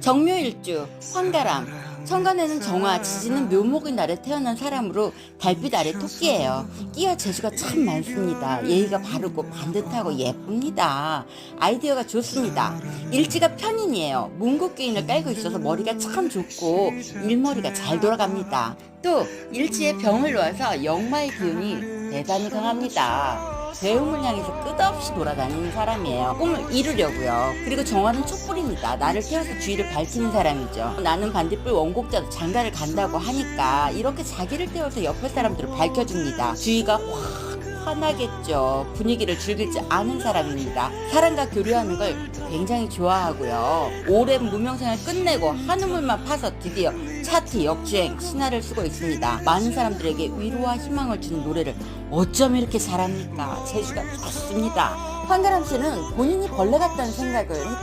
정묘일주, 황가람, 천간에는 정화, 지지는 묘목의 날에 태어난 사람으로 달빛 아래 토끼예요. 끼와 재주가 참 많습니다. 예의가 바르고 반듯하고 예쁩니다. 아이디어가 좋습니다. 일지가 편인이에요. 문곡귀인을 깔고 있어서 머리가 참 좋고 일머리가 잘 돌아갑니다. 또 일지에 병을 놓아서 역마의 기운이 대단히 강합니다. 배움을 향해서 끝없이 돌아다니는 사람이에요. 꿈을 이루려고요. 그리고 정화는 촛불입니다. 나를 태워서 주위를 밝히는 사람이죠. 나는 반딧불 원곡자도 장가를 간다고 하니까 이렇게 자기를 태워서 옆에 사람들을 밝혀줍니다. 주위가 확 화나겠죠. 분위기를 즐기지 않은 사람입니다. 사람과 교류하는 걸 굉장히 좋아하고요. 오랜 무명생을 끝내고 한우물만 파서 드디어 차트 역주행 신화를 쓰고 있습니다. 많은 사람들에게 위로와 희망을 주는 노래를 어쩜 이렇게 잘합니까? 재주가 좋습니다. 황가람 씨는 본인이 벌레 같다는 생각을